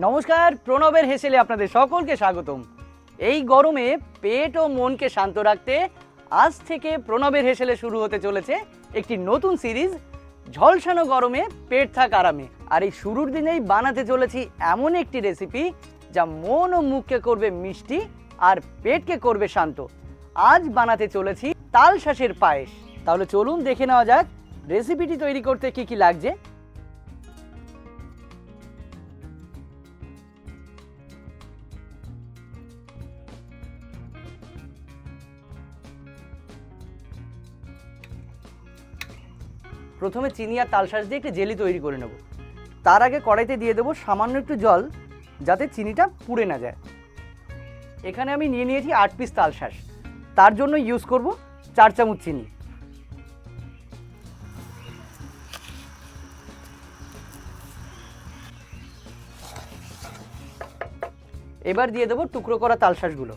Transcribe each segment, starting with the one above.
নমস্কার, প্রণবের হেসেলে আপনাদের সকলকে স্বাগতম। এই গরমে পেট ও মনকে শান্ত রাখতে আজ থেকে প্রণবের হেসেলে শুরু হতে চলেছে একটি নতুন সিরিজ, ঝলসানো গরমে পেট থাক আরামে। আর এই শুরুর দিনেই বানাতে চলেছি এমন একটি রেসিপি যা মন ও মুখকে করবে মিষ্টি আর পেটকে করবে শান্ত। আজ বানাতে চলেছি তাল শাঁসের পায়েস। তাহলে চলুন দেখে নেওয়া যাক রেসিপিটি তৈরি করতে কি কি লাগছে। প্রথমে চিনি আর তালশাঁস দিয়ে একটি জেলি তৈরি করে নেব। তার আগে কড়াইতে দিয়ে দেবো সামান্য একটু জল, যাতে চিনিটা পুড়ে না যায়। এখানে আমি নিয়ে নিয়েছি আট পিস তালশাঁস তার জন্য ইউজ করব চার চামচ চিনি। এবার দিয়ে দেবো টুকরো করা তালশাঁসগুলো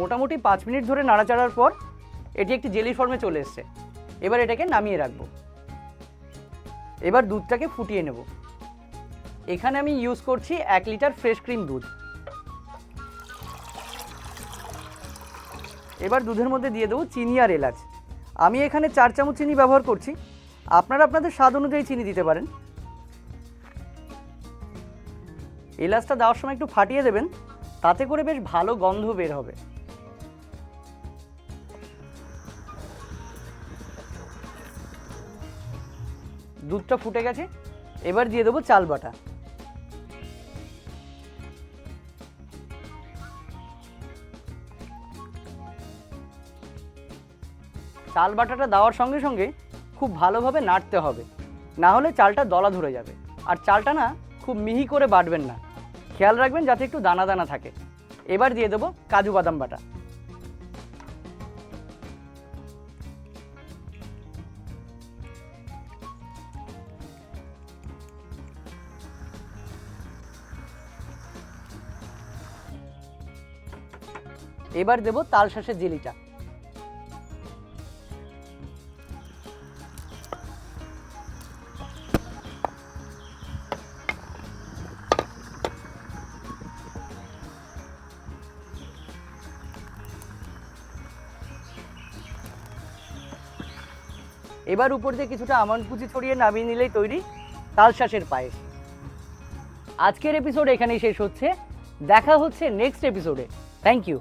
মোটামুটি পাঁচ মিনিট ধরে নাড়াচাড়ার পর এটি একটি জেলি ফর্মে চলে এসছে। এবার এটাকে নামিয়ে রাখব। এবার দুধটাকে ফুটিয়ে নেব। এখানে আমি ইউজ করছি এক লিটার ফ্রেশ ক্রিম দুধ। এবার দুধের মধ্যে দিয়ে দেবো চিনি আর এলাচ। আমি এখানে চার চামচ চিনি ব্যবহার করছি। আপনারা আপনাদের স্বাদ অনুযায়ী চিনি দিতে পারেন। এলাচটা দেওয়ার সময় একটু ফাটিয়ে দেবেন। তাতে করে বেশ ভালো গন্ধ বের হবে। দুধটা ফুটে গেছে, এবার দিয়ে দেবো চাল বাটা। চাল বাটাটা দেওয়ার সঙ্গে সঙ্গে খুব ভালোভাবে নাড়তে হবে, না হলে চালটা দলা ধরে যাবে। আর চালটা না খুব মিহি করে বাটবেন না। খেয়াল রাখবেন যাতে একটু দানা দানা থাকে। এবার দিয়ে দেবো কাজু বাদাম বাটা। এবার দেবো তাল শাঁসের জেলিটা। এবার উপর দিয়ে কিছুটা আমন্ড কুচি ছড়িয়ে নামিয়ে নিলেই তৈরি তাল শাঁসের পায়েস। আজকের এপিসোড এখানেই শেষ হচ্ছে। দেখা হচ্ছে নেক্সট এপিসোডে থ্যাংক ইউ